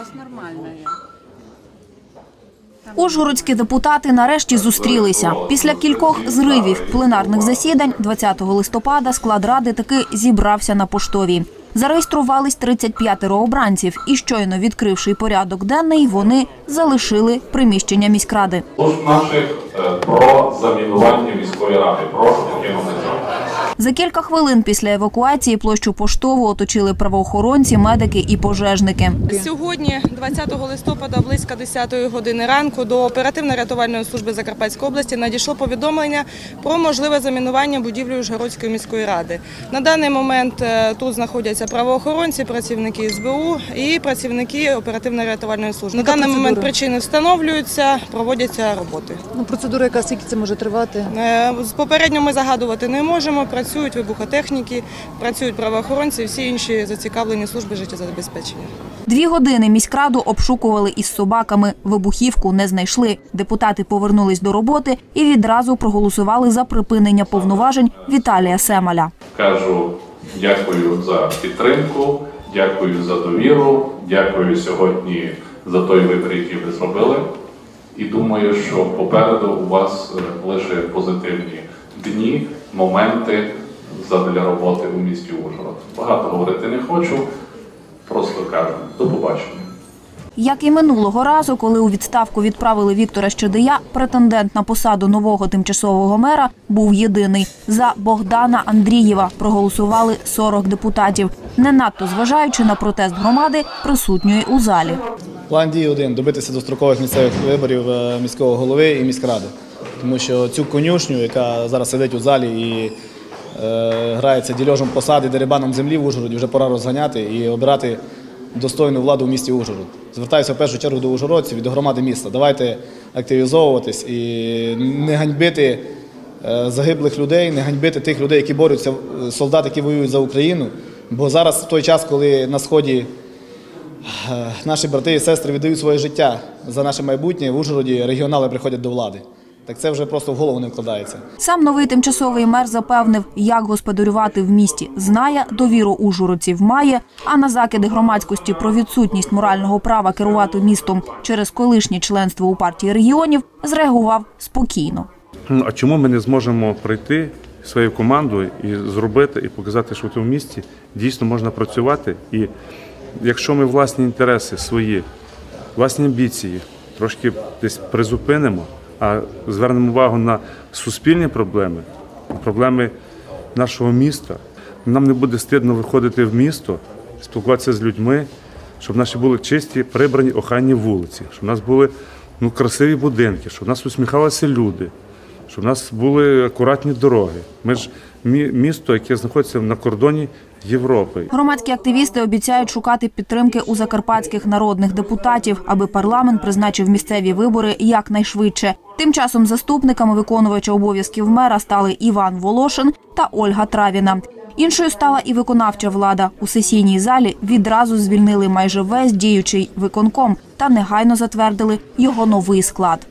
вас нормальная. Ужгородські депутати нарешті зустрілися. Після кількох зривів пленарних засідань 20 листопада склад ради таки зібрався на поштовій. Зареєструвались 35 обранців, і щойно відкривши порядок денний, вони залишили приміщення міськради. Служб наших е, про замінування міської ради. Прошу покинути зал. За кілька хвилин після евакуації площу поштову оточили правоохоронці, медики і пожежники. Сьогодні, 20 листопада, близько 10 години ранку, до оперативно-рятувальної служби Закарпатської області надійшло повідомлення про можливе замінування будівлі Ужгородської міської ради. На даний момент е, тут знаходяться правоохоронці, працівники СБУ і працівники оперативно-рятувальної служби. На даний момент причини встановлюються, проводяться роботи. Ну, процедура, яка скільки це може тривати? Е, Попередньо ми загадувати не можемо. Працюють вибухотехніки, працюють правоохоронці, всі інші зацікавлені служби життєзабезпечення. Дві години міськраду обшукували із собаками. Вибухівку не знайшли. Депутати повернулись до роботи і відразу проголосували за припинення повноважень Віталія Семаля. Кажу дякую за підтримку, дякую за довіру, дякую сьогодні за той вибір, який ви зробили. І думаю, що попереду у вас е, лише позитивні дні, моменти задля роботи у місті Ужгород. Багато говорити не хочу, просто кажу до побачення. Як і минулого разу, коли у відставку відправили Віктора Щедия, претендент на посаду нового тимчасового мера був єдиний. За Богдана Андрієва проголосували 40 депутатів, не надто зважаючи на протест громади, присутньої у залі. План дій один добитися дострокових місцевих виборів е, міського голови і міськради. Тому що цю конюшню, яка зараз сидить у залі і грається дільожем посади, дерибаном землі в Ужгороді, вже пора розганяти і обирати достойну владу в місті Ужгород. Звертаюся в першу чергу до ужгородців і до громади міста. Давайте активізовуватись і не ганьбити е, загиблих людей, не ганьбити тих людей, які борються, е, солдат, які воюють за Україну. Бо зараз в той час, коли на сході Е, Наші брати і сестри віддають своє життя за наше майбутнє. В Ужгороді регіонали приходять до влади. Так це вже просто в голову не вкладається. Сам новий тимчасовий мер запевнив, як господарювати в місті. Знає, довіру ужгородців має. А на закиди громадськості про відсутність морального права керувати містом через колишнє членство у партії регіонів зреагував спокійно. Ну, а чому ми не зможемо прийти своєю командою і зробити, і показати, що в цьому місті дійсно можна працювати? І якщо ми власні інтереси свої, власні амбіції трошки десь призупинимо, а звернемо увагу на суспільні проблеми, проблеми нашого міста, нам не буде стидно виходити в місто, спілкуватися з людьми, щоб наші були чисті, прибрані, охайні вулиці, щоб у нас були ну, красиві будинки, щоб нас усміхалися люди щоб у нас були акуратні дороги. Ми ж місто, яке знаходиться на кордоні Європи. Громадські активісти обіцяють шукати підтримки у закарпатських народних депутатів, аби парламент призначив місцеві вибори якнайшвидше. Тим часом заступниками виконувача обов'язків мера стали Іван Волошин та Ольга Травіна. Іншою стала і виконавча влада. У сесійній залі відразу звільнили майже весь діючий виконком та негайно затвердили його новий склад.